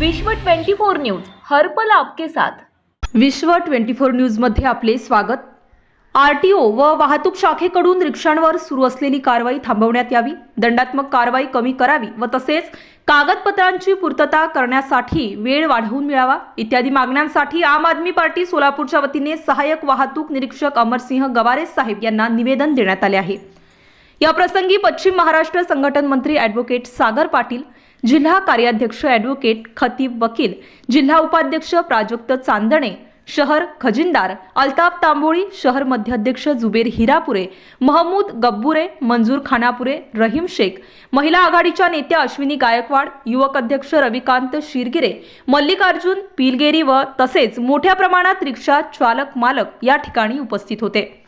विश्व 24 न्यूज हर्पल आपके साथ. विश्व ट्वेंटी फोर न्यूजमध्ये आपले स्वागत. आर टी ओ व वाहतूक शाखेकडून रिक्षांवर सुरू असलेली कारवाई थांबवण्यात यावी दंडात्मक कारवाई कमी करावी व तसेच कागदपत्रांची पूर्तता करण्यासाठी वेळ वाढवून मिळावा इत्यादी मागण्यांसाठी आम आदमी पार्टी सोलापूरच्या वतीने सहाय्यक वाहतूक निरीक्षक अमरसिंह गवारे साहेब यांना निवेदन देण्यात आले आहे. या प्रसंगी पश्चिम महाराष्ट्र संघटन मंत्री ॲडव्होकेट सागर पाटील जिल्हा कार्याध्यक्ष ॲडव्होकेट खतीब वकील जिल्हा उपाध्यक्ष प्राजक्त चांदणे शहर खजिनदार अल्ताफ तांबोळी शहर मध्याध्यक्ष जुबेर हिरापुरे महमूद गब्बुरे मंजूर खानापुरे रहीम शेख महिला आघाडीच्या नेत्या अश्विनी गायकवाड युवक अध्यक्ष रविकांत शिरगिरे मल्लिकार्जुन पिलगेरी व तसेच मोठ्या प्रमाणात रिक्षा चालक मालक या ठिकाणी उपस्थित होते.